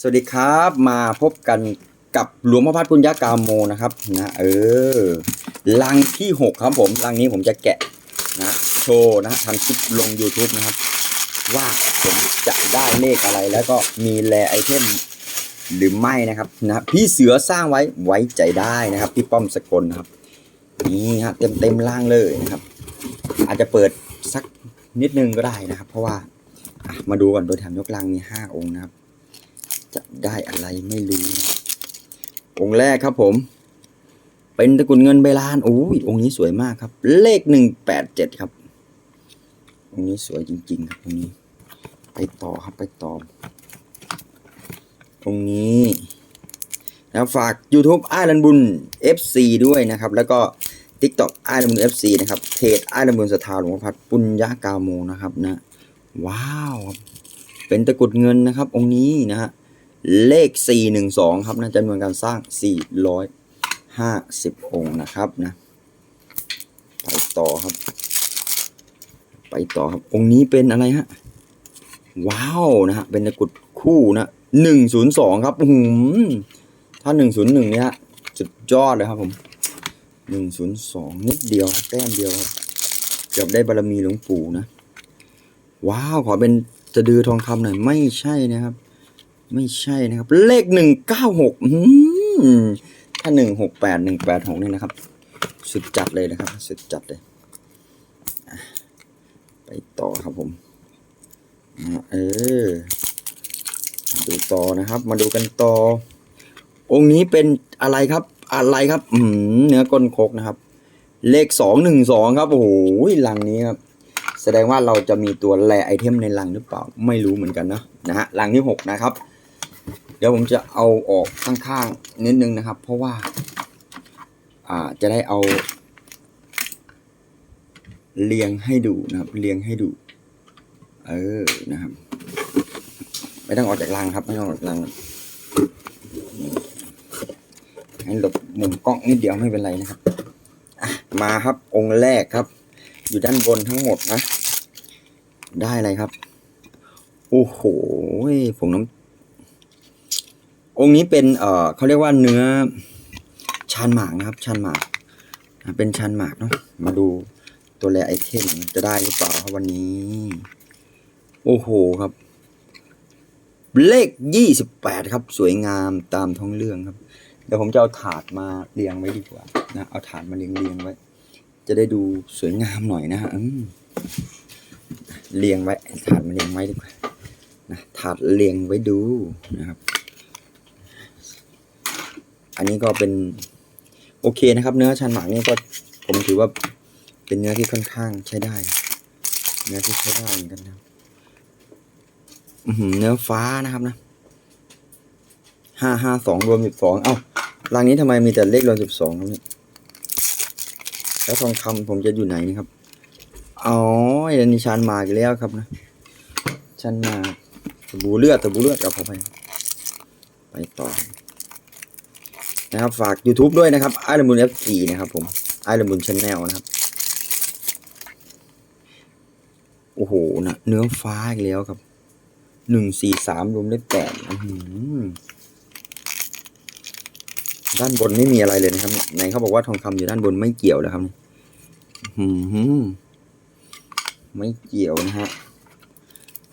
สวัสดีครับมาพบกันกับหลวงพ่อพัดปุญญากาโมนะครับนะเออลังที่หกครับผมลังนี้ผมจะแกะนะโชว์นะทำคลิปลง YouTube นะครับ ว่าผมจะได้เลขอะไรแล้วก็มีแลไอเทมหรือไม่นะครับนะพี่เสือสร้างไว้ไว้ใจได้นะครับพี่ป้อมสกลนะครับนี่ฮะเต็มเต็มล่างเลยนะครับ อาจจะเปิดสักนิดนึงก็ได้นะครับ เพราะว่ามาดูก่อนโดยแถมยกลังมีห้าองค์นะครับ จะได้อะไรไม่รู้ องค์แรกครับผม เป็นตะกรุดเงินใบลานโอ้ยองค์นี้สวยมากครับ เลขหนึ่งแปดเจ็ดครับ องค์นี้สวยจริง ๆ ครับองค์นี้ ไปต่อครับไปต่อองค์นี้แล้วฝาก YouTube อ้ายรันบุญ FC ด้วยนะครับ แล้วก็ TikTok อ้ายรันบุญ FC นะครับเพจอ้ายรันบุญสถาหลวงพ่อพัดปุญญากาโมนะครับนะ ว้าวครับเป็นตะกรุดเงินนะครับ องค์นี้นะฮะ เลข 412 ครับนะจำนวนการสร้าง 450 องค์นะครับนะ ไปต่อครับ ไปต่อครับ องค์นี้เป็นอะไรฮะ ว้าวนะฮะ เป็นตะกุดคู่นะ102 ครับอืมถ้า 101 เนี่ยฮะสุดยอดเลยครับผม 102 นิดเดียวแต้มเดียวครับ เกือบได้บารมีหลวงปู่นะ ว้าว ขอเป็นจะดือทองคำหน่อย ไม่ใช่นะครับ ไม่ใช่นะครับ เลขหนึ่งเก้าหกถ้าหนึ่งหกแปดหนึ่งแปดหกนี่นะครับ สุดจัดเลยนะครับ สุดจัดเลย ไปต่อครับผมเออดูต่อนะครับ มาดูกันต่อ องค์นี้เป็นอะไรครับ อะไรครับ อืเนื้อก้นคกนะครับ เลขสองหนึ่งสองครับ โอ้โหลังนี้ครับแสดงว่าเราจะมีตัวแลไอเทมในลังหรือเปล่า ไม่รู้เหมือนกันนะนะฮะลังที่หกนะครับ เดี๋ยวผมจะเอาออกข้างๆนิดนึงนะครับ เพราะว่าอ่าจะได้เอา เรียงให้ดูนะครับ เรียงให้ดู เออนะครับ ไม่ต้องออกจากลังครับ ไม่ต้องออกจากลังให้หลบมุมกล้องนิดเดียวไม่เป็นไรนะครับมาครับองค์แรกครับ อยู่ด้านบนทั้งหมดนะ ได้อะไรครับ โอ้โหผงน้ำ องค์นี้เป็นเอ่อเขาเรียกว่าเนื้อชานหมากนะครับชานหมากเป็นชานหมากเนาะมาดูตัวแรไอเทมจะได้หรือเปล่าครับวันนี้ โอ้โหครับ เลขยี่สิบแปดครับ สวยงามตามท้องเรื่องครับ เดี๋ยวผมจะเอาถาดมาเรียงไว้ดีกว่านะเอาถาดมาเรียงเรียงไว้ จะได้ดูสวยงามหน่อยนะฮะเรียงไว้ถาดมาเรียงไว้ดีกว่านะถาดเรียงไว้ดูนะครับ อันนี้ก็เป็นโอเคนะครับ เนื้อชันหมากนี่ก็ผมถือว่าเป็นเนื้อที่ค่อนข้างใช้ได้ เนื้อที่ใช้ได้เหมือนกันนะเนื้อฟ้านะครับนะห้าห้าสองรวมสิบสองเอ้ารางนี้ทำไมมีแต่เลขรวมสิบสองครับเนี่ยแล้วทองคำผมจะอยู่ไหนนี่ครับอ๋ออันนี้ชันหมากแล้วครับนะชันหมากตะบูเลือดตะบูเลือดกับผมไป ไปต่อ นะครับ ฝาก YouTube ด้วยนะครับไอร m บุนเอฟซีนะครับผมไอร m บุนชาแนลนะครับ โอ้โหนะเนื้อฟ้าอีกแล้วครับหนึ่งสี่สามรวมได้แปดอือหือด้านบนไม่มีอะไรเลยนะครับไหนเขาบอกว่าทองคำอยู่ด้านบนไม่เกี่ยวนะครับอื้อหือไม่เกี่ยวนะฮะ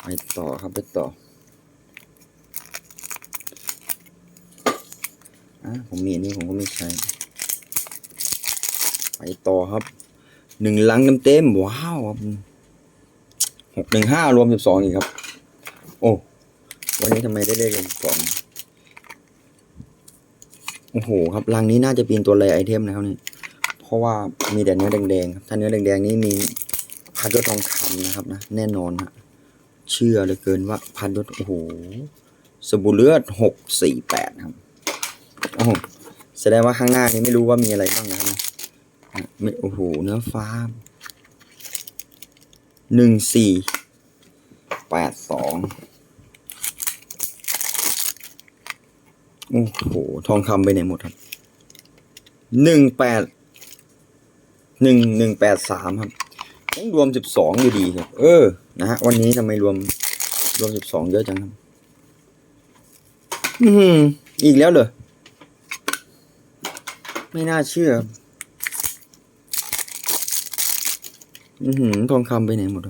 ไปต่อครับไปต่ออะ ผมมีอันนี้ผมก็ไม่ใช้ ไปต่อครับหนึ่งลังเต็มๆว้าวครับหกหนึ่งห้ารวมสิบสองอีกครับ โอ้ วันนี้ทำไมได้เลขลงสองโอ้โหครับรังนี้น่าจะเป็นตัวแรไอเทมนะครับนี่เพราะว่ามีแต่เนื้อแดงๆครับถ้าเนื้อแดงๆนี่มีพันยศทองคำนะครับนะแน่นอนฮะเชื่อเลือเกินว่าพันยศโอ้โหสบู่เลือดหกสี่แปดครับ โอ้โหแสดงว่าข้างหน้านี้ไม่รู้ว่ามีอะไรบ้างนะครับไม่โอ้โหเนื้อฟ้าหนึ่งสี่แปดสองโอ้โห ทองคำไปไหนหมดครับหนึ่งแปดหนึ่งหนึ่งแปดสามครับต้องรวมสิบสองอยู่ดีครับ เออ นะฮะ วันนี้ทำไมรวม รวมสิบสองเยอะจังครับ อือหืออีกแล้วเหรอ ไม่น่าเชื่อ อือหือทองคำไปไหนหมด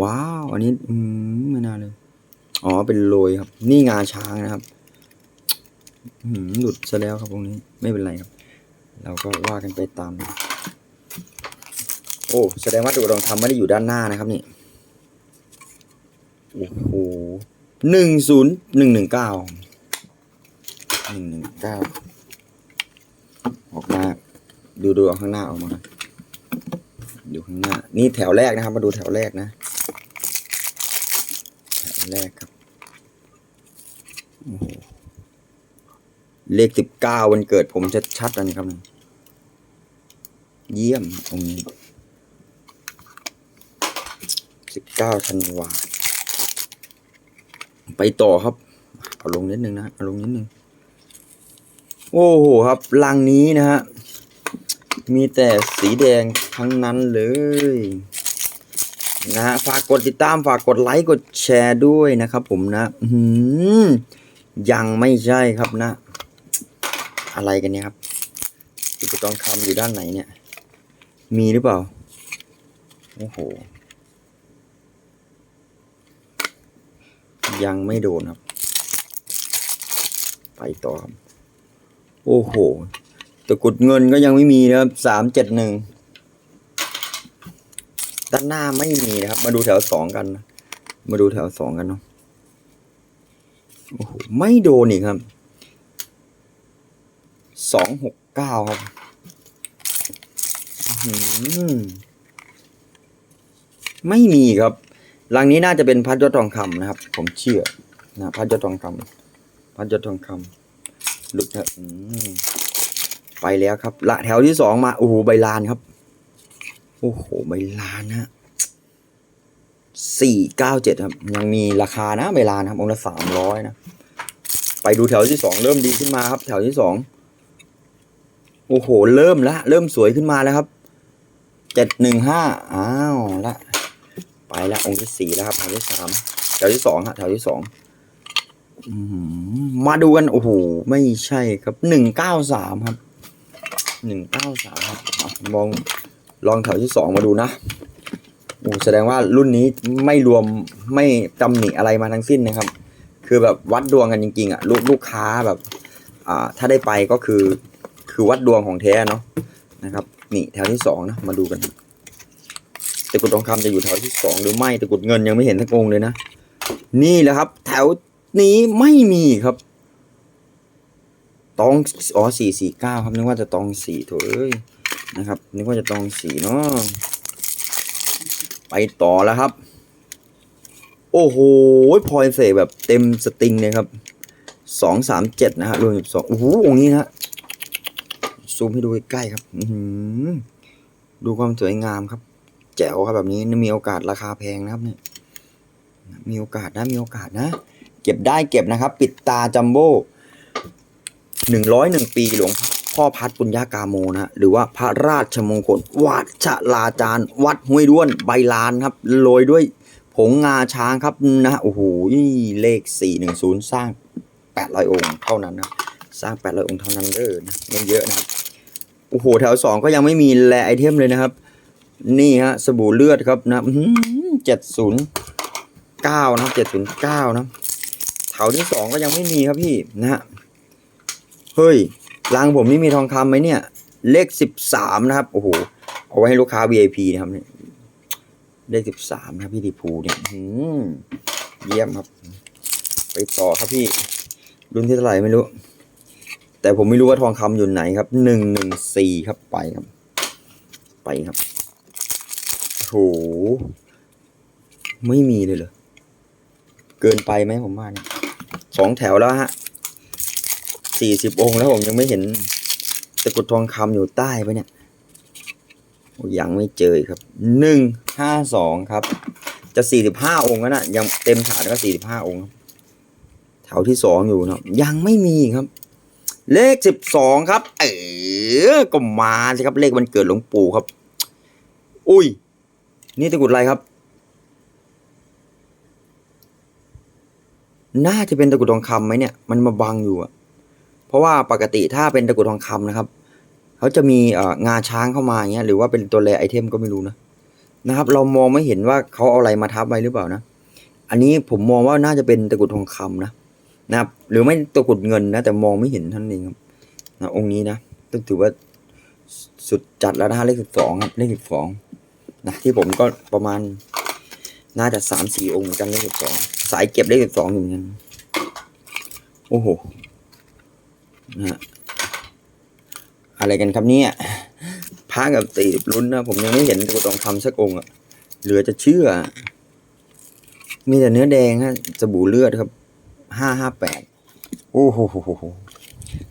ว้าว อันนี้ อืมไม่น่าเลย อ๋อ เป็นโรยครับ นี่งาช้างนะครับ อือหือหลุดซะแล้วครับตรงนี้ ไม่เป็นไรครับ เราก็ว่ากันไปตาม โอ้ แสดงว่าตัวทองคำไม่ได้อยู่ด้านหน้านะครับนี่โอ้โหหนึ่งศูนย์หนึ่งหนึ่งเก้าหนึ่งหนึ่งเก้า ออกมาดูดูเอาข้างหน้าออกมาดูข้างหน้า นี่แถวแรกนะครับ มาดูแถวแรกนะ แถวแรกครับโอ้โหเลขสิบเก้าวันเกิดผมจะชัดๆอันนี้ครับ เยี่ยมตรงนี้สิบเก้าธันวาไปต่อครับ เอาลงนิดนึงนะ เอาลงนิดนึง โอ้โหครับลังนี้นะฮะ มีแต่สีแดงทั้งนั้นเลยนะฮะฝากกดติดตามฝากกดไลค์กดแชร์ด้วยนะครับผมนะหือยังไม่ใช่ครับนะ อะไรกันเนี่ยครับติดทองคำอยู่ด้านไหนเนี่ย มีหรือเปล่า โอ้โห ยังไม่โดนครับ ไปต่อครับ โอ้โหตะกุดเงินก็ยังไม่มีนะครับสามเจ็ดหนึ่งด้านหน้าไม่มีนะครับ มาดูแถวสองกัน มาดูแถวสองกันเนาะโอ้โหไม่โดนอีกครับสองหกเก้าครับไม่มีครับรังนี้น่าจะเป็นพัดยศทองคำนะครับ ผมเชื่อนะพัดยศทองคำพัดยศทองคำ หลุดครับไปแล้วครับ ละแถวที่สองมา โอ้โห ใบลานครับ โอ้โห ใบลานนะสี่เก้าเจ็ดครับ ยังมีราคานะใบลานครับองละสามร้อยนะ ไปดูแถวที่สองเริ่มดีขึ้นมาครับ แถวที่สองโอ้โห เริ่มละ เริ่มสวยขึ้นมาแล้วครับ เจ็ดหนึ่งห้า อ้าวละ ไปล้วองค์ที่สี่แล้วครับ แถวที่สาม แถวที่สองฮะแถวที่สอง มาดูกัน โอ้โห ไม่ใช่ครับหนึ่งเก้าสามครับหนึ่งเก้าสามครับมองลองแถวที่สองมาดูนะโอ้แสดงว่ารุ่นนี้ไม่รวมไม่ตำหนิอะไรมาทั้งสิ้นนะครับ คือแบบวัดดวงกันจริงๆอะลูกลูกค้าแบบ อ่า ถ้าได้ไปก็คือ คือวัดดวงของแท้เนาะนะครับ นี่แถวที่สองนะมาดูกันตะกุดทองคำจะอยู่แถวที่สองหรือไม่ตะกุดเงินยังไม่เห็นทั้งองค์เลยนะ นี่แหละครับ แถว นี้ไม่มีครับ ตองอ๋อสี่สี่เก้าครับนึกว่าจะตองสี่โถเอ้ยนะครับนึกว่าจะตองสี่เนาะไปต่อแล้วครับ โอ้โหพอยเสแบบเต็มสติงเลยครับสองสามเจ็ดนะฮะรวมสิบสองโอ้โหองนี้นะซูมให้ดูใกล้ครับอืดูความสวยงามครับ แจ๋วครับแบบนี้มีโอกาสราคาแพงนะครับเนี่ยมีโอกาสนะมีโอกาสนะ เก็บได้เก็บนะครับ ปิดตาจัมโบ้หนึ่งร้อยหนึ่งปีหลวงพ่อพัดปุญญากาโมนะหรือว่าพระราชมงคลวัดชะลาจารย์ วัดห้วยด้วนใบลานครับโรยด้วยผงงาช้างครับนะโอ้โหเลขสี่หนึ่งศูนย์สร้างแปดร้อยองค์เท่านั้นนะสร้างแปดร้อยองค์เท่านั้นเด้อนะไม่เยอะนะครับโอ้โหแถวสองก็ยังไม่มีแลไอเทมเลยนะครับ นี่ฮะสบู่เลือดครับนะเจ็ดศูนย์เก้านะเจ็ดศูนย์เก้านะ แถวที่สองก็ยังไม่มีครับพี่นะฮะเฮ้ยรังผมนี่มีทองคำไหมเนี่ย เลขสิบสามนะครับโอ้โหเอาไว้ให้ลูกค้า VIP นะครับเนี่ยเลขสิบสามนะครับพี่ดีพูเนี่ยอืมเยี่ยมครับ ไปต่อครับพี่ รุ่นที่เท่าไหร่ไม่รู้ แต่ผมไม่รู้ว่าทองคำอยู่ไหนครับหนึ่งหนึ่งสี่ครับไปครับ ไปครับโหไม่มีเลยเหรอเกินไปไหมผมว่าเนี่ย สองแถวแล้วฮะสี่สิบองค์แล้วผมยังไม่เห็นตะกรุดทองคำอยู่ใต้ปะเนี่ยยังไม่เจอครับหนึ่งห้าสองครับ จะสี่สิบห้าองค์แล้วนะยังเต็มถาดก็สี่สิบห้าองค์แถวที่สองอยู่เนาะยังไม่มีครับ เลขสิบสองครับ เออก็มาสิครับเลขวันเกิดหลวงปู่ครับ อุ้ย นี่ตะกรุดอะไรครับ น่าจะเป็นตะกรุดทองคำไหมเนี่ยมันมาบังอยู่อะเพราะว่าปกติถ้าเป็นตะกรุดทองคำนะครับเขาจะมีเอ่องาช้างเข้ามาอย่างเงี้ยหรือว่าเป็นตัวแรไอเทมก็ไม่รู้นะนะครับ เรามองไม่เห็นว่าเขาเอาอะไรมาทับไว้หรือเปล่านะ อันนี้ผมมองว่าน่าจะเป็นตะกรุดทองคำนะนะครับ หรือไม่ตะกรุดเงินนะแต่มองไม่เห็นท่านเองครับนะองค์นี้นะต้องถือว่าสุดจัดแล้วนะฮะเลขสิบสองครับเลขสิบสองนะที่ผมก็ประมาณน่าจะสามสี่องค์เหมือนกันเลขสิบสอง สายเก็บเลขสิบสองอยู่เหมือนกันโอ้โหนะฮะอะไรกันครับเนี่ยพระกับตีบลุ้นนะผมยังไม่เห็นตะกรุดทองคำสักองค์อะเหลือจะเชื่อ มีแต่เนื้อแดงฮะสบู่เลือดครับห้าห้าแปดโอ้โห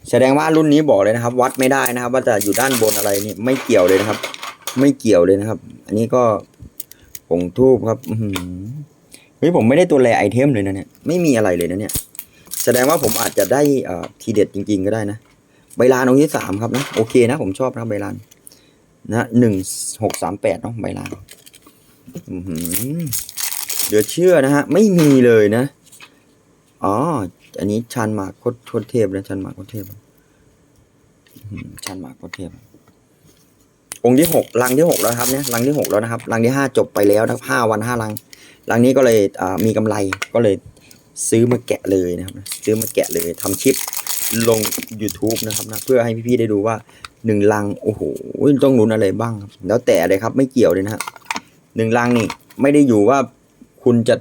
แสดงว่ารุ่นนี้บอกเลยนะครับ วัดไม่ได้นะครับ ว่าจะอยู่ด้านบนอะไรนี่ไม่เกี่ยวเลยนะครับ ไม่เกี่ยวเลยนะครับ อันนี้ก็ผงทูบครับ อื เฮ้ยผมไม่ได้ตัวแรไอเทมเลยนะเนี่ยไม่มีอะไรเลยนะเนี่ย แสดงว่าผมอาจจะได้เอ่อทีเด็ดจริง ๆ ก็ได้นะใบลานองค์ที่สามครับนะโอเคนะผมชอบนะใบลานนะหนึ่งหกสามแปดเนาะใบลานอือหือเดี๋ยวเชื่อนะฮะ ไม่มีเลยนะ อ๋อ อันนี้ชันหมากโคตรเทพนะชันหมากโคตรเทพชันหมากโคตรเทพองค์ที่หกลังที่หกแล้วครับเนี่ยลังที่หกแล้วนะครับลังที่ห้าจบไปแล้วนะห้าวันห้าลัง ลังนี้ก็เลยมีกำไรก็เลยซื้อมาแกะเลยนะครับ ซื้อมาแกะเลยทำคลิปลง YouTube นะครับนะเพื่อให้พี่ๆได้ดูว่าหนึ่งลังโอ้โหต้องลุ้นอะไรบ้าง แล้วแต่เลยครับไม่เกี่ยวเลยนะฮะหนึ่งลังนี่ไม่ได้อยู่ว่าคุณจะ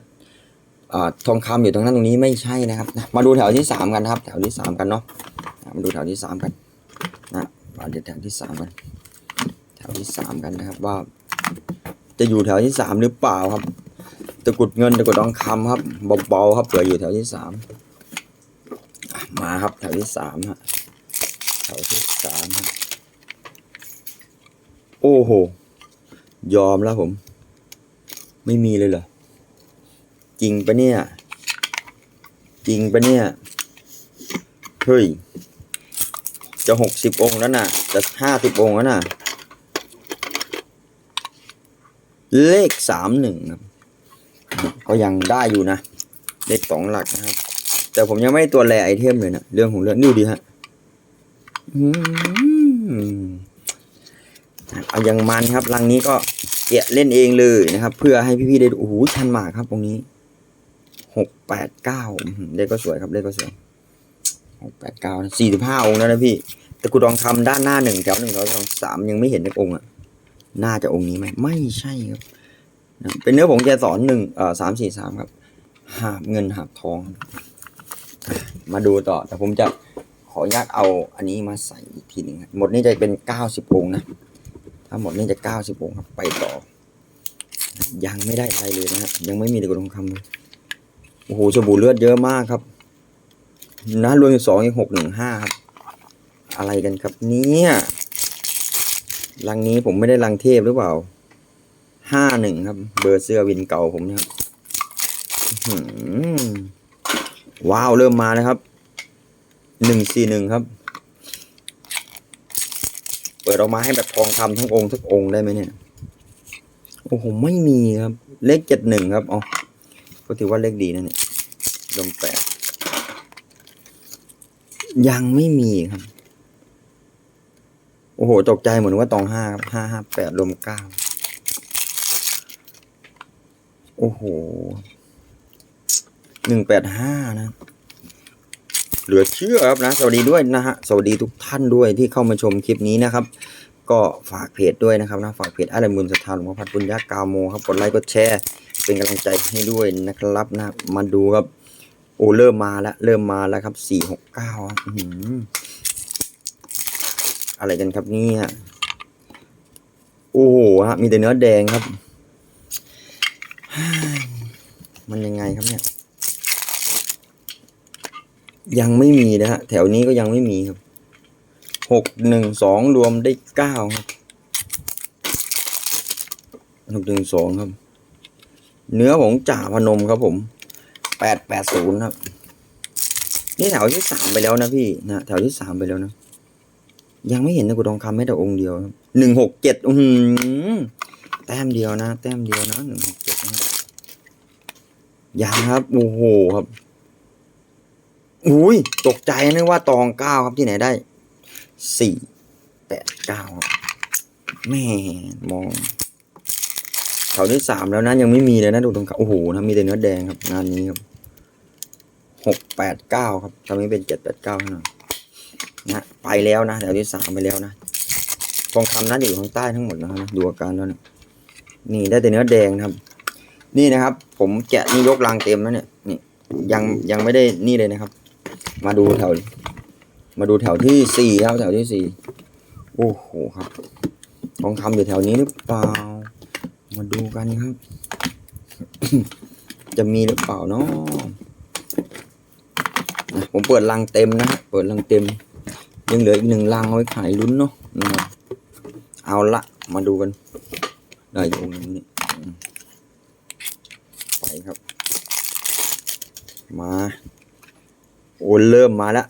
อทองคำอยู่ตรงนั้นตรงนี้ไม่ใช่นะครับนะมาดูแถวที่สามกันนะครับ แถวที่สามกันเนาะนะมาดูแถวที่สามกันนะมาดูแถวที่สามกันแถวที่สามกันนะครับว่า จะอยู่แถวที่สามหรือเปล่าครับ ตะกุดเงินตะกุดทองคำครับเบาๆครับเผื่ออยู่แถวที่สามมาครับแถวที่สามฮะแถวที่สามฮะโอ้โห ยอมแล้วผม ไม่มีเลยเหรอจริงปะเนี่ย จริงปะเนี่ย เฮ้ย จะหกสิบองค์แล้วนะจะห้าสิบองค์แล้วนะเลขสามหนึ่งครับ ก็ยังได้อยู่นะ เลขสองหลักนะครับ แต่ผมยังไม่ตัวแรไอเทมเลยนะ เรื่องของเรื่องนี่ดูดีฮะเอาอย่างมันครับรังนี้ก็เกะเล่นเองเลยนะครับ เพื่อให้พี่ๆได้ดูโอ้โหชันหมากครับ ตรงนี้หกแปดเก้าเลขก็สวยครับเลขก็สวยหกแปดเก้าสี่สิบห้าองค์แล้วนะพี่แตะกรุดทองคำด้านหน้าหนึ่งแถวหนึ่งแถวสองสามยังไม่เห็นในองค์อะ น่าจะองค์นี้ไหมไม่ใช่ครับ เป็นเนื้อผงแกสอนหนึ่งเอ่อสามสี่สามครับ หาบเงินหาบทอง มาดูต่อ แต่ผมจะขออนุญาตเอาอันนี้มาใส่อีกทีหนึ่งหมดนี่จะเป็นเก้าสิบองนะ ถ้าหมดนี่จะเก้าสิบองค์ครับ ไปต่อ ยังไม่ได้อะไรเลยนะฮะยังไม่มีตะกรุดทองคำเลยโอ้โหสบู่เลือดเยอะมากครับ นะรวมสองอีกหกหนึ่งห้าครับ อะไรกันครับเนี่ยรังนี้ผมไม่ได้รังเทพหรือเปล่า ห้าหนึ่งครับ เบอร์เสื้อวินเก่าผมนี่ยครับว้าว เริ่มมาแล้วครับหนึ่งสี่หนึ่งครับ เปิดออกมาให้แบบทองคำทั้งองค์ทั้งองค์ได้ไหมเนี่ย โอ้โห ไม่มีครับ เลขเจ็ดหนึ่งครับอ๋อก็ถือว่าเลขดีนะเนี่ยลมแปดยังไม่มีครับ โอ้โห ตกใจเหมือนว่าตองห้าครับห้าห้าแปดลมเก้า โอ้โหหนึ่งแปดห้านะ เหลือเชื่อครับนะ สวัสดีด้วยนะฮะ สวัสดีทุกท่านด้วยที่เข้ามาชมคลิปนี้นะครับ ก็ฝากเพจด้วยนะครับนะฝากเพจอะไรมูลสถานหลวงพ่อพัดปุญญากาโมครับกดไลค์กดแชร์ เป็นกำลังใจให้ด้วยนะครับนะ มาดูครับ โอ้เริ่มมาแล้ว เริ่มมาแล้วครับสี่หกเก้าอะไรกันครับเนี่ยโอ้โหฮะมีแต่เนื้อแดงครับ มันยังไงครับเนี่ย ยังไม่มีนะฮะ แถวนี้ก็ยังไม่มีครับหกหนึ่งสองรวมได้เก้าครับหกหนึ่งสองครับ เนื้อของจ่าพนมครับผมแปดแปดศูนย์ครับ นี่แถวที่สามไปแล้วนะพี่นะแถวที่สามไปแล้วนะยังไม่เห็นตะกุดทองคำแม้แต่องค์เดียวหนึ่งหกเจ็ดอือหือแต้มเดียวนะ แต้มเดียวนะหนึ่งหกเจ็ด ยังครับ โอ้โหครับอุ้ยตกใจนึกว่าตองเก้าครับที่ไหนได้สี่แปดเก้าแม่มองแถวที่สามแล้วนะยังไม่มีเลยนะดูตรงกลางโอ้โหนะมีแต่เนื้อแดงครับ งานนี้ครับหกแปดเก้าครับตอนนี้เป็นเจ็ดแปดเก้าเท่านั้นะไปแล้วนะแถวที่สามไปแล้วนะทองคำน่าจะอยู่ข้างใต้ทั้งหมดนะครับนะดูอาการแล้วนะนี่ได้แต่เนื้อแดงครับ นี่นะครับ ผมแกะนี่ยกลังเต็มแล้วเนี่ยนี่ยังยังไม่ได้นี่เลยนะครับ มาดูแถว มาดูแถวที่สี่ครับแถวที่สี่โอ้โหครับทองคำอยู่แถวนี้หรือเปล่า มาดูกันครับ จะมีหรือเปล่าเนาะผมเปิดลังเต็มนะฮะเปิดลังเต็ม ยังเหลืออีกหนึ่งลังเอาไว้ขายลุ้นเนาะเอาละมาดูกัน ได้อยู่องค์นี้อืมไปครับ มา โอ้เริ่มมาแล้ว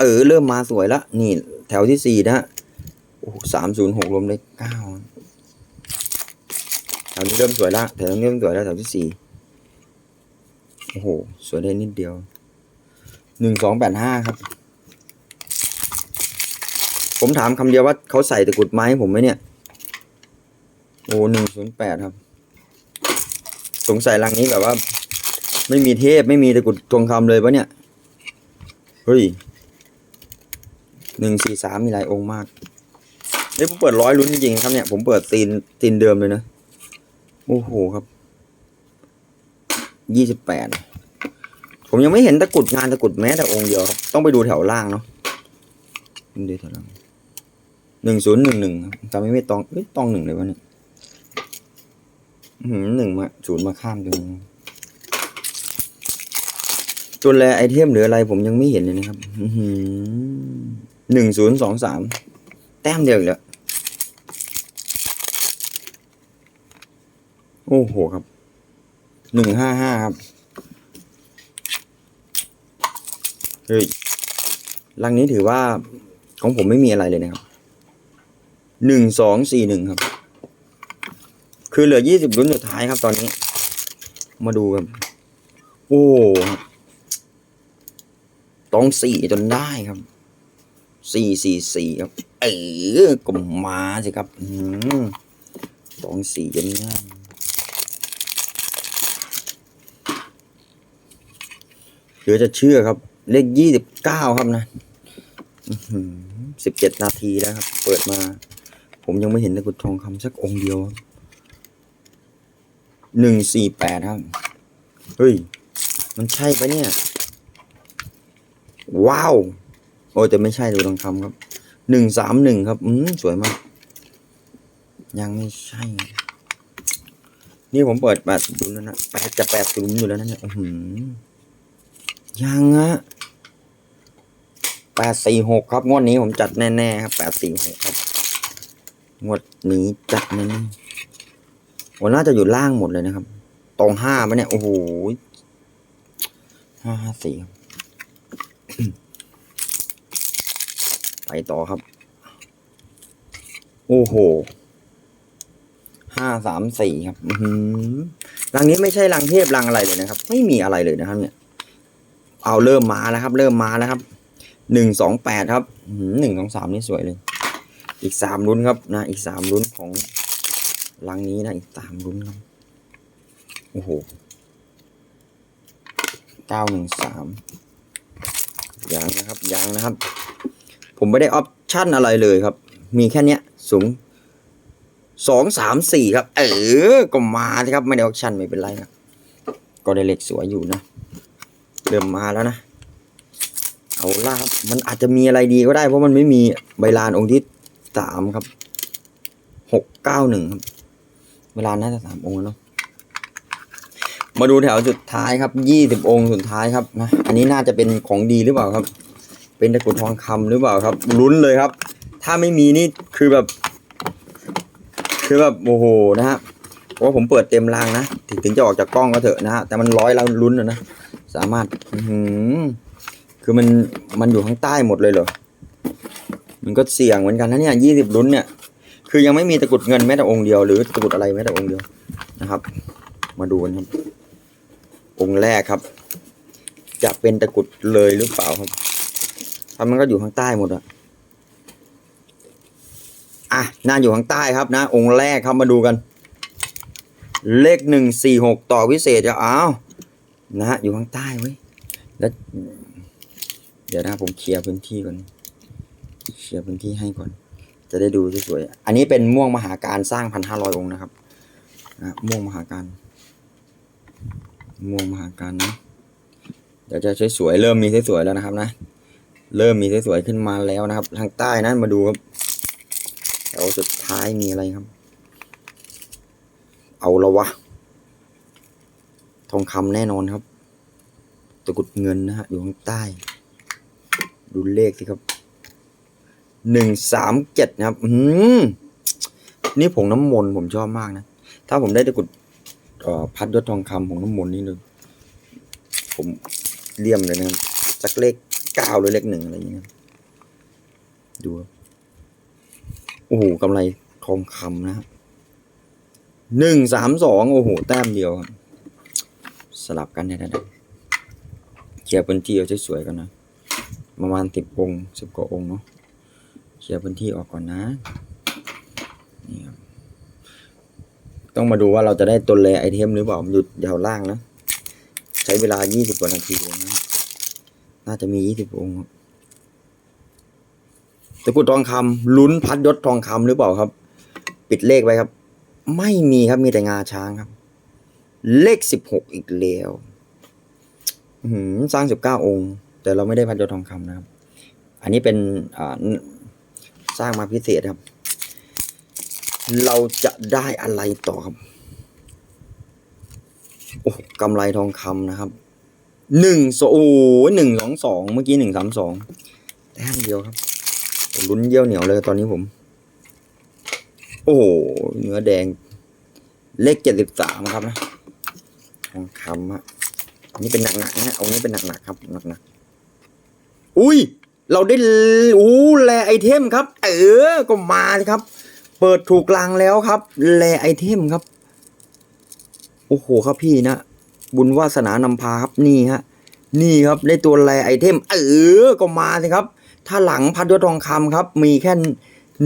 เออ เริ่มมาสวยแล้ว นี่ แถวที่สี่นะโอ้สามศูนย์หกรวมได้เก้าแถวนี้เริ่มสวยแล้วแถวนี้เริ่มสวยแล้วแถวที่สี่โอ้โห สวยได้นิดเดียวหนึ่งสองแปดห้าครับ ผมถามคำเดียวว่าเขาใส่ตะกุดไม้ให้ผมไหมเนี่ย โอ้หนึ่งศูนย์แปดครับ สงสัยรังนี้แบบว่า ไม่มีเทพไม่มีตะกุดทองคำเลยปะเนี่ย เฮ้ยหนึ่งสี่สามมีหลายองค์มากเฮ้ยผมเปิดร้อยลุ้นจริงๆครับเนี่ย ผมเปิดตีนตีนเดิมเลยนะ โอ้โหครับ ยี่สิบแปด ผมยังไม่เห็นตะกุดงานตะกุดแม้แต่องค์เดียวครับ ต้องไปดูแถวล่างเนาะดูแถวล่างหนึ่งศูนย์หนึ่งหนึ่งจำไม่ไม่ตองเอ้ยตองหนึ่งเลยวะเนี่ยหือหนึ่งมาศูนย์มาข้ามตรงนี้ ตัวแลไอเทมหรืออะไรผมยังไม่เห็นเลยนะครับหนึ่งศูนย์สองสามแต้มเดียวอีกแล้ว โอ้โหครับ หนึ่งห้าห้าครับ เฮ้ยรังนี้ถือว่าของผมไม่มีอะไรเลยนะครับ หนึ่งสองสี่หนึ่งครับ คือเหลือยี่สิบรุ่นสุดท้ายครับตอนนี้ มาดูครับ โอ้ครับต้ องสี่จนได้ครับสี่สี่สี่ครับ เออก็มมาสิครับอืมตองสี่จนได้เหลือจะเชื่อครับ เลขยี่สิบเก้าครับนะสิบเจ็ดนาทีแล้วครับ เปิดมา ผมยังไม่เห็นตะกุดทองคำสักองค์เดียวหนึ่งสี่แปดครับ เฮ้ย มันใช่ปะเนี่ย ว้าว โอ้แต่ไม่ใช่ดูทองคำครับหนึ่งสามหนึ่งครับ อืมสวยมาก ยังไม่ใช่ นี่ผมเปิดแปดศูนย์แล้วนะแปดจะแปดศูนย์อยู่แล้วนะเนี่ยอือหือยังอะแปดสี่หกครับ งวดนี้ผมจัดแน่ๆครับแปดสี่หกครับ งวดนี้จัดแน่ๆวันน่าจะอยู่ล่างหมดเลยนะครับ ตรงห้าไปะเนี่ย โอ้โหห้าห้าสี่ครับ ไปต่อครับ โอ้โหห้าสามสี่ครับอืหือรังนี้ไม่ใช่รังเทพรังอะไรเลยนะครับ ไม่มีอะไรเลยนะครับ เนี่ย เอาเริ่มมาแล้วครับ เริ่มมาแล้วครับหนึ่งสองแปดครับหนึ่งสองสามนี่สวยเลย อีกสามลุ้นครับนะอีกสามลุ้นของรังนี้นะอีกสามลุ้นครับโอ้โหเก้าหนึ่งสาม ยังนะครับยังนะครับ ผมไม่ได้ออปชั่นอะไรเลยครับ มีแค่เนี้ยสูงสองสามสี่ครับ เออก็มาสิครับ ไม่ได้ออปชั่นไม่เป็นไรนะก็ได้เหลขสวยอยู่นะเริ่มมาแล้วนะเอาล่ะมันอาจจะมีอะไรดีก็ได้ เพราะมันไม่มีใบลานองค์ที่สามครับหกเก้าหนึ่งครับใบลานน่าจะสามองค์เนาะ มาดูแถวสุดท้ายครับยี่สิบองค์สุดท้ายครับนะอันนี้น่าจะเป็นของดีหรือเปล่าครับ เป็นตะกรุดทองคำหรือเปล่าครับลุ้นเลยครับ ถ้าไม่มีนี่คือแบบ คือแบบโอ้โหนะฮะเพราะว่าผมเปิดเต็มรางนะถึงถึงจะออกจากกล้องก็เถอะนะฮะแต่มันร้อยแล้วลุ้นนะสามารถอือหืคือมันมันอยู่ข้างใต้หมดเลยเหรอมันก็เสี่ยงเหมือนกันนะเนี่ยยี่สิบลุ้นเนี่ย คือยังไม่มีตะกรุดเงินแม้แต่องค์เดียวหรือตะกรุดอะไรแม้แต่องค์เดียวนะครับ มาดูกันครับ องค์แรกครับ จะเป็นตะกุดเลยหรือเปล่าครับถ้ามันก็อยู่ข้างใต้หมดอะอะน่าอยู่ข้างใต้ครับนะ องค์แรกครับมาดูกัน เลขหนึ่งสี่หกต่อวิเศษจะอ้าวนะฮะอยู่ข้างใต้ไว้ยแล้วเดี๋ยวนะผมเคลียร์พื้นที่ก่อนเคลียร์พื้นที่ให้ก่อน จะได้ดูสวยๆอันนี้เป็นม่วงมหาการสร้างพันห้าร้อยองค์นะครับนะม่วงมหาการ ม่วงมหาการนะเดี๋ยวจะสวยๆเริ่มมีสวยๆแล้วนะครับ นะ เริ่มมีสวยๆขึ้นมาแล้วนะครับ ทางใต้นั้นมาดูครับแถวสุดท้ายมีอะไรครับ เอาละวะ ทองคำแน่นอนครับ ตะกุดเงินนะฮะอยู่ข้างใต้ ดูเลขสิครับหนึ่งสามเจ็ดนะครับ อืมนี่ผงน้ำมนต์ผมชอบมากนะ ถ้าผมได้ตะกุด เอ่อพัดยทองคำผงน้ำมนต์นี่เลยผมเลี่ยมเลยนะครับสักเลขเก้าหรือเลขหนึ่งอะไรอย่างเงี้ยดูโอ้โหกำไรทองคำนะครับหนึ่งสามสองโอ้โห แต้มเดียวครับ สลับกันเนี่ยนเคลียร์พื้นที่เอาสวยๆกันนะ ประมาณสิบองค์สิบกว่าองค์เนาะเคลียร์พื้นที่ออกก่อนนะนี่ครับ ต้องมาดูว่าเราจะได้ตัวแรไอเทมหรือเปล่ามันอยู่แถวล่างนะ ใช้เวลา 20กว่านาทีนะน่าจะมี 20 องค์ครับตะกุดทองคำลุ้นพัดยศทองคำหรือเปล่าครับ ปิดเลขไว้ครับ ไม่มีครับมีแต่งาช้างครับ เลข 16 อีกแล้วสร้าง 19 องค์ แต่เราไม่ได้พัดยศทองคำนะครับ อันนี้เป็นสร้างมาพิเศษครับ เราจะได้อะไรต่อครับ โอ้กำไรทองคำนะครับ หนึ่งโอ้โหหนึ่งสองสองเมื่อกี้หนึ่งสามสองแต้มเดียวครับผมลุ้นเยี่ยวเหนียวเลยตอนนี้ผม โอ้เนื้อแดง เลขเจ็ดสิบสามครับนะทองคำฮะอันนี้เป็นหนักๆนะเอานี้เป็นหนักๆครับหนักๆอุ้ย เราได้อู้แลไอเทมครับ เออ ก็มาเลยครับ เปิดถูกลังแล้วครับ แลไอเทมครับ โอ้โหครับพี่นะ บุญวาสนานำพาครับนี่ฮะ นี่ครับได้ตัวแลไอเทม เออ ก็มาสิครับ ถ้าหลังพัดยทองคำครับ มีแค่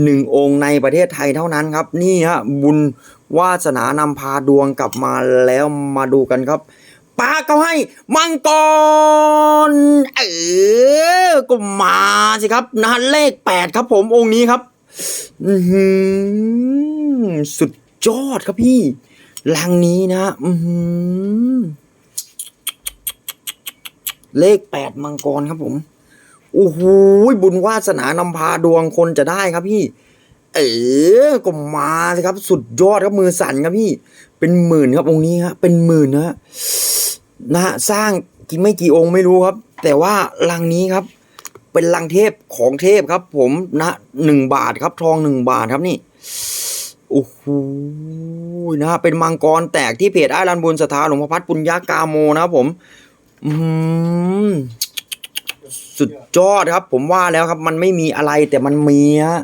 หนึ่งองค์ในประเทศไทยเท่านั้นครับ นี่ฮะ บุญวาสนานำพาดวงกลับมาแล้วมาดูกันครับปาเขาให้มังกร เออก็มาสิครับนะเลขแปดครับผมองค์นี้ครับ อือหือสุดยอดครับพี่ลังนี้นะอืเลขแปดมังกรครับผมโอ้โหบุญวาสนานำพาดวงคนจะได้ครับพี่ เออก็มาสิครับ สุดยอดครับมือสั่นครับพี่ เป็นหมื่นครับองค์นี้ฮะเป็นหมื่นนะฮะนะฮะสร้างกี่ไม่กี่องค์ไม่รู้ครับ แต่ว่าลังนี้ครับ เป็นลังเทพของเทพครับผมนะหนึ่งบาทครับทองหนึ่งบาทครับนี่โอ้โหนะฮะเป็นมังกรแตกที่เพจไอ้รันบุญสถาหลวงพ่อพัดปุญญากาโมนะครับผมสุดยอดครับ ผมว่าแล้วครับ มันไม่มีอะไรแต่มันมีฮะ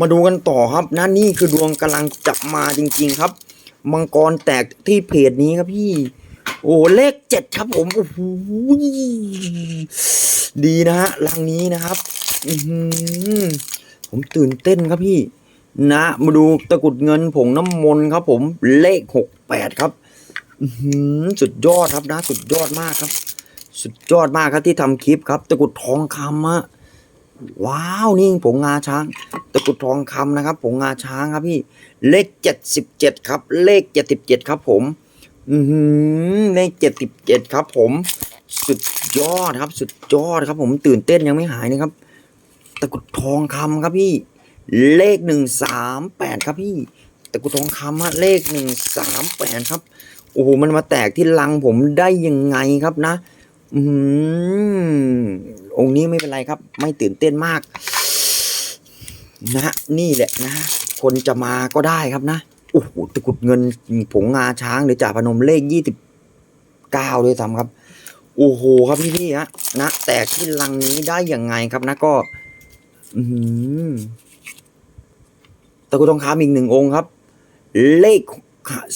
มาดูกันต่อครับนะนี่คือดวงกำลังจับมาจริง ๆ ครับ มังกรแตกที่เพจนี้ครับพี่ โอ้เลขเจ็ดครับผมโอ้โหดีนะฮะลังนี้นะครับผมตื่นเต้นครับพี่ นะมาดูตะกุดเงินผงน้ำมนต์ครับ ผมเลขหกแปดครับอื้อหือสุดยอดครับนะสุดยอดมากครับ สุดยอดมากครับที่ทำคลิปครับ ตะกุดทองคำอะว้าวนี่ผงงาช้าง ตะกุดทองคำนะครับผงงาช้างครับพี่ เลขเจ็ดสิบเจ็ดครับ เลขเจ็ดสิบเจ็ดครับผม อือหือเลขเจ็ดสิบเจ็ดครับ ผม สุดยอดครับ สุดยอดครับ ผมตื่นเต้นยังไม่หายนะครับตะกุดทองคำครับพี่ เลขหนึ่งสามแปดครับพี่ตะกุดทองคำฮะเลขหนึ่งสามแปดครับโอ้โหมันมาแตกที่ลังผมได้ยังไงครับนะ อืมองค์นี้ไม่เป็นไรครับ ไม่ตื่นเต้นมาก นะ นี่แหละนะ คนจะมาก็ได้ครับนะ อ้โหตะกรุดเงินผงงาช้างหรือจ่าพนมเลขยี่สิบเก้าด้วยซ้ำครับ โอ้โหครับพี่พี่ๆฮะนะแตกที่ลังนี้ได้ยังไงครับนะก็ อืตะกรุดทองคำอีกหนึ่งองค์ครับ เลข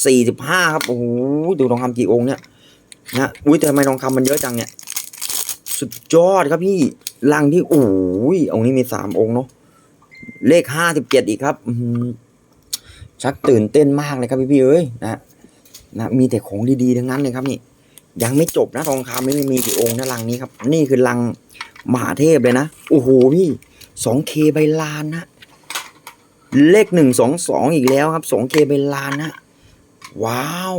สี่สิบห้าครับโอ้โหดูทองคำกี่องค์เนี่ยนะอุ้ยแต่ทำไมทองคำมันเยอะจังเนี่ย สุดยอดครับพี่ลังที่โอ้ยองค์นี้มีสามองค์เนาะเลขห้าสิบเจ็ดอีกครับ อืม ชักตื่นเต้นมากเลยครับพี่พี่ๆเอ้ยนะนะมีแต่ของดีๆทั้งนั้นเลยครับนี่ ยังไม่จบนะทองคำไม่มีกี่องค์นะลังนี้ครับ นี่คือลังมหาเทพเลยนะโอ้โหพี่สองเคใบลานนะเลขหนึ่งสองสองอีกแล้วครับสองเคใบลานนะว้าว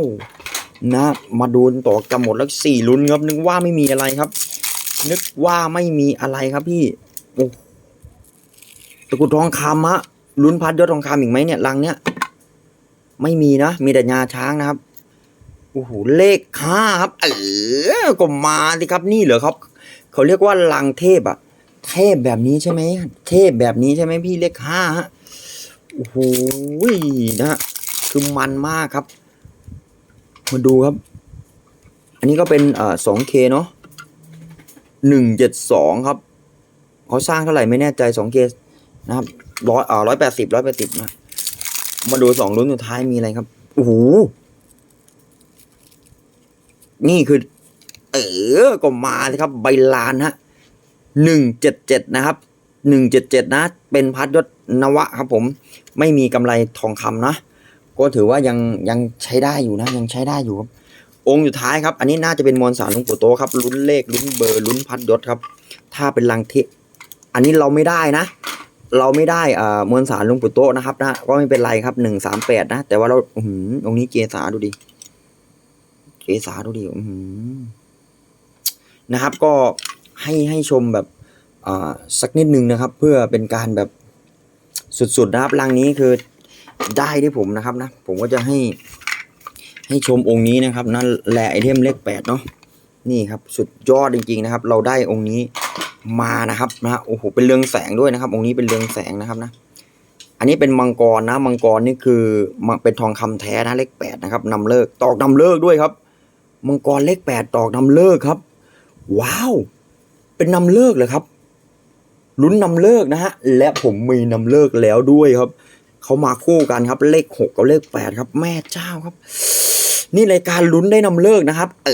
นะมาดูต่อกันหมดแล้วสี่ลุ้นครับนึกว่าไม่มีอะไรครับ นึกว่าไม่มีอะไรครับพี่โอ้ตะกุดทองคำฮะลุ้นพัดยอดทองคำอีกไหมเนี่ยลังเนี้ย ไม่มีนะ มีแต่งาช้างนะครับโอ้โหเลขห้าครับ เออก็มาสิครับนี่เหรอครับ เขาเรียกว่าลังเทพอะเทพแบบนี้ใช่ไหมเทพแบบนี้ใช่ไหมพี่เลขห้าฮะโอ้โหนะฮะคือมันมากครับมาดูครับ อันนี้ก็เป็นเอ่อ 2K เนาะ172ครับเขาสร้างเท่าไหร่ไม่แน่ใจ 2K นะครับร้อยเอ่าร้อยแปดสิบร้อยแปดสิบนะ มาดูสองรุ่นสุดท้ายมีอะไรครับ โอ้โห นี่คือ เออ ก็มาเลยครับ ใบลานฮะ177นะครับ177นะ เป็นพัดยศนวะครับผม ไม่มีกำไรทองคำนะ ก็ถือว่ายังยังใช้ได้อยู่นะ ยังใช้ได้อยู่ครับ องค์สุดท้ายครับ อันนี้น่าจะเป็นมวลสารลวงปู่โตครับ ลุ้นเลขลุ้นเบอร์ลุ้นพัดยศครับ ถ้าเป็นลังเทอันนี้เราไม่ได้นะ เราไม่ได้อ่ามวลสารลงปู่โตนะครับนะก็ไม่เป็นไรครับหนึ่งสามแปดนะ แต่ว่าเราอือหือองนี้เกษาดูดิเกษาดูดิอือหือนะครับ ก็ให้ให้ชมแบบอ่าสักนิดนึงนะครับ เพื่อเป็นการแบบสุดๆนะครับลังนี้คือได้ที่ผมนะครับนะ ผมก็จะให้ ให้ชมองค์นี้นะครับนั่นแหละไอเทมเลขแปดเนาะนี่ครับ สุดยอดจริงๆนะครับ เราได้องค์นี้ มานะครับนะโอ้โหเป็นเรืองแสงด้วยนะครับ องค์นี้เป็นเรืองแสงนะครับนะ อันนี้เป็นมังกรนะ มังกรนี่คือมันเป็นทองคำแท้นะเลขแปดนะครับนำเลิกตอกนำเลิกด้วยครับ มังกรเลขแปดตอกนำเลิกครับ ว้าว เป็นนำเลิกเลยครับลุ้นนำเลิกนะฮะและผมมีนำเลิกแล้วด้วยครับเขามาคู่กันครับ เลขหกกับเลขแปดครับ แม่เจ้าครับ นี่รายการลุ้นได้นำเลิกนะครับ เอ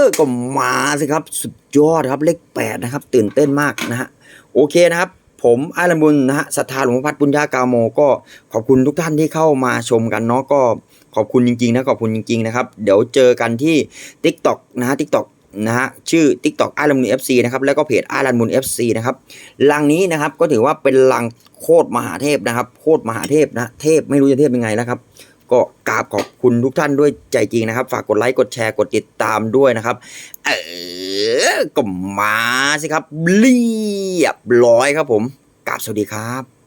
อก็มาสิครับสุดยอดครับเลขแปดนะครับ ตื่นเต้นมากนะฮะโอเคนะครับผมอารันบุญนะฮะศรัทธาหลวงพ่อพัดปุญญากาโมก็ขอบคุณทุกท่านที่เข้ามาชมกันเนาะก็ขอบคุณจริงๆนะขอบคุณจริงๆนะครับ เดี๋ยวเจอกันที่ Tik t o อกนะฮะทิกตอกนะฮะชื่อ Tik t o อกอารันบุญ FC นะครับแล้วก็เพจอารันบุญ FC นะครับลังนี้นะครับก็ถือว่าเป็นลังโคตรมหาเทพนะครับโคตรมหาเทพนะเทพไม่รู้จะเทพยังไงแล้วครับ ก็กราบขอบคุณทุกท่านด้วยใจจริงนะครับ ฝากกดไลค์กดแชร์กดติดตามด้วยนะครับ เออก็มาสิครับเรียบร้อยครับผมกราบสวัสดีครับ